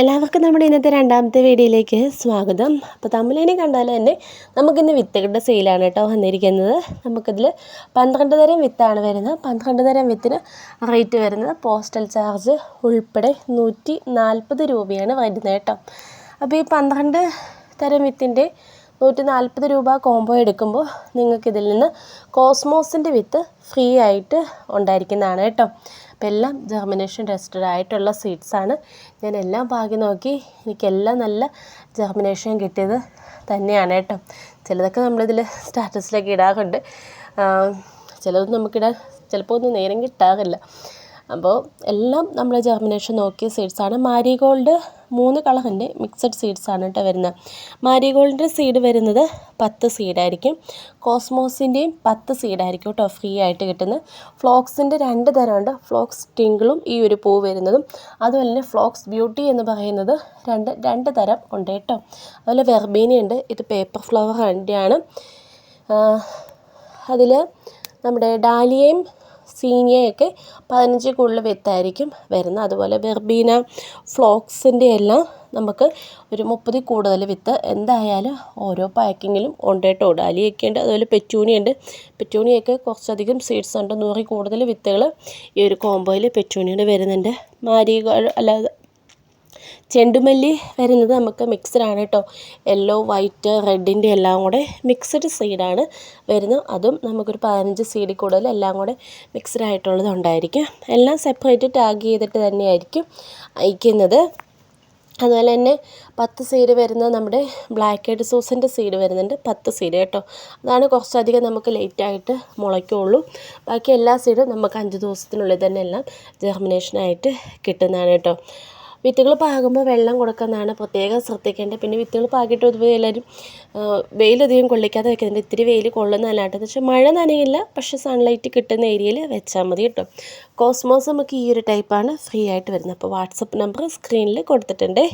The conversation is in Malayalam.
എല്ലാവർക്കും നമ്മുടെ ഇന്നത്തെ രണ്ടാമത്തെ വീഡിയോയിലേക്ക് സ്വാഗതം. അപ്പോൾ തമ്മിലേനെ കണ്ടാൽ തന്നെ നമുക്കിന്ന് വിത്തുകളുടെ സെയിലാണ് കേട്ടോ വന്നിരിക്കുന്നത്. നമുക്കിതിൽ പന്ത്രണ്ട് തരം വിത്താണ് വരുന്നത്. പന്ത്രണ്ട് തരം വിത്തിന് റേറ്റ് വരുന്നത് പോസ്റ്റൽ ചാർജ് ഉൾപ്പെടെ നൂറ്റി നാൽപ്പത് രൂപയാണ് വരുന്നത് കേട്ടോ. അപ്പോൾ ഈ പന്ത്രണ്ട് തരം വിത്തിന്റെ നൂറ്റി നാൽപ്പത് രൂപ കോംബോ എടുക്കുമ്പോൾ നിങ്ങൾക്കിതിൽ നിന്ന് കോസ്മോസിന്റെ വിത്ത് ഫ്രീ ആയിട്ട് ഉണ്ടായിരിക്കുന്നതാണ് കേട്ടോ. അപ്പോൾ എല്ലാം ജെർമിനേഷൻ ടെസ്റ്റഡ് ആയിട്ടുള്ള സീഡ്സാണ് ഞാൻ എല്ലാം ഭാഗ്യം നോക്കി. എനിക്കെല്ലാം നല്ല ജെർമിനേഷൻ കിട്ടിയത് തന്നെയാണ് കേട്ടോ. ചിലതൊക്കെ നമ്മളിതിൽ സ്റ്റാറ്റസിലൊക്കെ ഇടാറുണ്ട്. ചിലതൊന്നും നമുക്കിടാൻ ചിലപ്പോൾ ഒന്നും നേരം കിട്ടാറില്ല. അപ്പോൾ എല്ലാം നമ്മൾ ജെർമിനേഷൻ നോക്കിയ സീഡ്സാണ് മാരിഗോൾഡ് മൂന്ന് കളറിന്റെ മിക്സഡ് സീഡ്സാണ് കേട്ടോ വരുന്നത്. മാരിഗോൾഡിന്റെ സീഡ് വരുന്നത് പത്ത് സീഡായിരിക്കും കോസ്മോസിന്റെയും പത്ത് സീഡായിരിക്കും കേട്ടോ ഫ്രീ ആയിട്ട് കിട്ടുന്നത്. ഫ്ലോക്സിന്റെ രണ്ട് തരമുണ്ട്. ഫ്ലോക്സ് ടിങ്കിളും ഈ ഒരു പൂ വരുന്നതും. അതുപോലെ തന്നെ ഫ്ലോക്സ് ബ്യൂട്ടി എന്ന് പറയുന്നത് രണ്ട് രണ്ട് തരം ഉണ്ട് കേട്ടോ. അതുപോലെ വെർബീനി ഉണ്ട്. ഇത് പേപ്പർ ഫ്ലവർ ആണ് അതിൽ നമ്മുടെ ഡാലിയയും സീനിയയൊക്കെ പതിനഞ്ച് കൂടുതൽ വിത്തായിരിക്കും വരുന്നത്. അതുപോലെ വെർബീന ഫ്ലോക്സിന്റെ എല്ലാം നമുക്ക് ഒരു മുപ്പതിൽ കൂടുതൽ വിത്ത്. എന്തായാലും ഓരോ പാക്കിങ്ങിലും ഉണ്ട് കേട്ടോ ഡാലിയൊക്കെ ഉണ്ട് അതുപോലെ പെറ്റൂണിയുണ്ട് പെറ്റൂണിയൊക്കെ കുറച്ചധികം സീഡ്സ് ഉണ്ട്. നൂറിൽ കൂടുതൽ വിത്തുകൾ ഈ ഒരു കോംബോയിൽ പെറ്റൂണിയുടെ വരുന്നുണ്ട്. മാരിഗോൾഡ് അല്ലാതെ ചെണ്ടുമല്ലി വരുന്നത് നമുക്ക് മിക്സ്ഡാണ് കേട്ടോ. യെല്ലോ വൈറ്റ് റെഡിന്റെ എല്ലാം കൂടെ മിക്സ്ഡ് സീഡാണ് വരുന്നത്. അതും നമുക്കൊരു പതിനഞ്ച് സീഡിൽ കൂടുതൽ എല്ലാം കൂടെ മിക്സ്ഡ് ആയിട്ടുള്ളത് ഉണ്ടായിരിക്കും. എല്ലാം സെപ്പറേറ്റ് ടാഗ് ചെയ്തിട്ട് തന്നെയായിരിക്കും അയക്കുന്നത്. അതുപോലെ തന്നെ പത്ത് സീഡ് വരുന്ന നമ്മുടെ ബ്ലാക്ക് ഹെഡ് സൂസിന്റെ സീഡ് വരുന്നുണ്ട്. പത്ത് സീഡ് കേട്ടോ. അതാണ് കുറച്ചധികം നമുക്ക് ലേറ്റായിട്ട് മുളയ്ക്കുള്ളൂ. ബാക്കി എല്ലാ സീഡും നമുക്ക് അഞ്ച് ദിവസത്തിനുള്ളിൽ തന്നെ എല്ലാം ജെർമിനേഷനായിട്ട് കിട്ടുന്നതാണ് കേട്ടോ. വിത്തുകൾ പാകുമ്പോൾ വെള്ളം കൊടുക്കുന്നതാണ് പ്രത്യേകം ശ്രദ്ധിക്കേണ്ടത്. പിന്നെ വിത്തുകൾ പാകിയിട്ട് ഇതുപോലെ എല്ലാവരും വെയിലധികം കൊള്ളിക്കാതെ വെക്കുന്നുണ്ട് ഇത്തിരി വെയിൽ കൊള്ളുന്നതല്ലാണ്ട് എന്ന് വെച്ചാൽ മഴ നനയില്ല പക്ഷേ സൺലൈറ്റ് കിട്ടുന്ന ഏരിയയിൽ വെച്ചാൽ മതി കേട്ടോ. കോസ്മോസ് നമുക്ക് ഈ ഒരു ടൈപ്പാണ് ഫ്രീ ആയിട്ട് വരുന്നത്. അപ്പോൾ വാട്സപ്പ് നമ്പർ സ്ക്രീനിൽ കൊടുത്തിട്ടുണ്ട്.